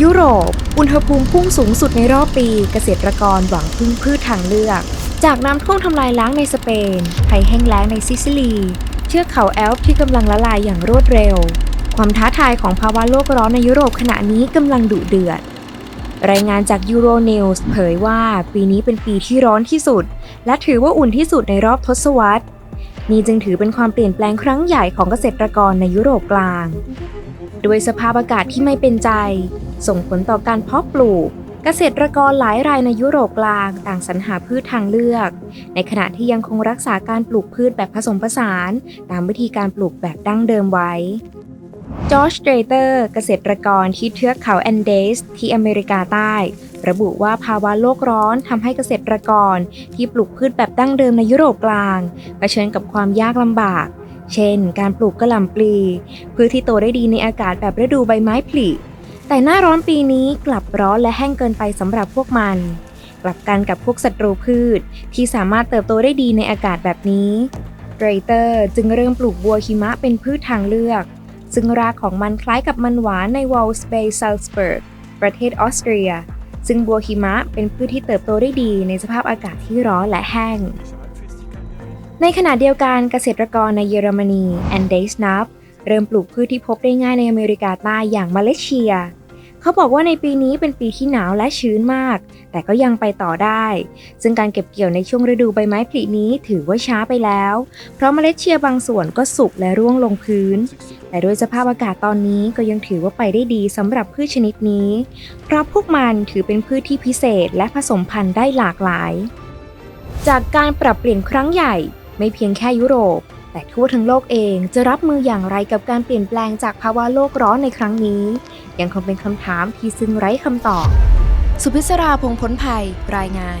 ยุโรป อุณหภูมิพุ่งสูงสุดในรอบปี เกษตรกรหวังพึ่งพืชทางเลือก จากน้ำท่วมทำลายล้างในสเปนภัยแห้งแล้งในซิซิลี เชือกเขาแอลป์ที่กำลังละลายอย่างรวดเร็ว ความท้าทายของภาวะโลกร้อนในยุโรปขณะนี้กำลังดุเดือด รายงานจาก Euronews เผยว่าปีนี้เป็นปีที่ร้อนที่สุด และถือว่าอุ่นที่สุดในรอบทศวรรษ นี่จึงถือเป็นความเปลี่ยนแปลงครั้งใหญ่ของเกษตรกรในยุโรปกลาง ด้วยสภาพอากาศที่ไม่เป็นใจ ส่งผลต่อการเพาะปลูก เกษตรกรหลายรายในยุโรปกลางต่างสรรหาพืชทางเลือก ในขณะที่ยังคงรักษาการปลูกพืชแบบผสมผสาน ตามวิธีการปลูกแบบดั้งเดิมไว้จอร์จเดเตอร์เกษตรกรที่เทือกเขาแอนเดส ที่อเมริกาใต้ ระบุว่าภาวะโลกร้อนทำให้เกษตรกรที่ปลูกพืชแบบดั้งเดิมในยุโรปกลางเผชิญกับความยากลำบาก เช่น การปลูกกระหล่ำปลีพืชที่โตได้ดีในอากาศแบบฤดูใบไม้ผลิแต่หน้าร้อนปีนี้กลับร้อนและแห้งเกินไปสำหรับพวกมัน กลับกันกับพวกศัตรูพืชที่สามารถเติบโตได้ดีในอากาศแบบนี้เกรเตอร์จึงเริ่มปลูกบัวหิมะเป็นพืชทางเลือก ซึ่งรากของมันคล้ายกับมันหวานในวอลส์เบย์ซัลสเบิร์กประเทศออสเตรีย ซึ่งบัวหิมะเป็นพืชที่เติบโตได้ดีในสภาพอากาศที่ร้อนและแห้ง ในขณะเดียวกันเกษตรกรในเยอรมนีแอนเดสนับเริ่มปลูกพืชที่พบได้ง่ายในอเมริกาใต้อย่างมาเลเซีย เขาบอกว่าในปีนี้เป็นปีที่หนาวและชื้นมาก แต่ก็ยังไปต่อได้ ซึ่งการเก็บเกี่ยวในช่วงฤดูใบไม้ผลินี้ถือว่าช้าไปแล้ว เพราะเมล็ดเชียบางส่วนก็สุกและร่วงลงพื้น แต่ด้วยสภาพอากาศตอนนี้ก็ยังถือว่าไปได้ดีสำหรับพืชชนิดนี้ เพราะพวกมันถือเป็นพืชที่พิเศษและผสมพันธุ์ได้หลากหลาย จากการปรับเปลี่ยนครั้งใหญ่ ไม่เพียงแค่ยุโรป แต่ทั่วทั้งโลกเองจะรับมืออย่างไรกับการเปลี่ยนแปลงจากภาวะโลกร้อนในครั้งนี้ ยังคงเป็นคำถามที่ซึ่งไร้คำตอบ สุพิศราพงพ้นภัยรายงาน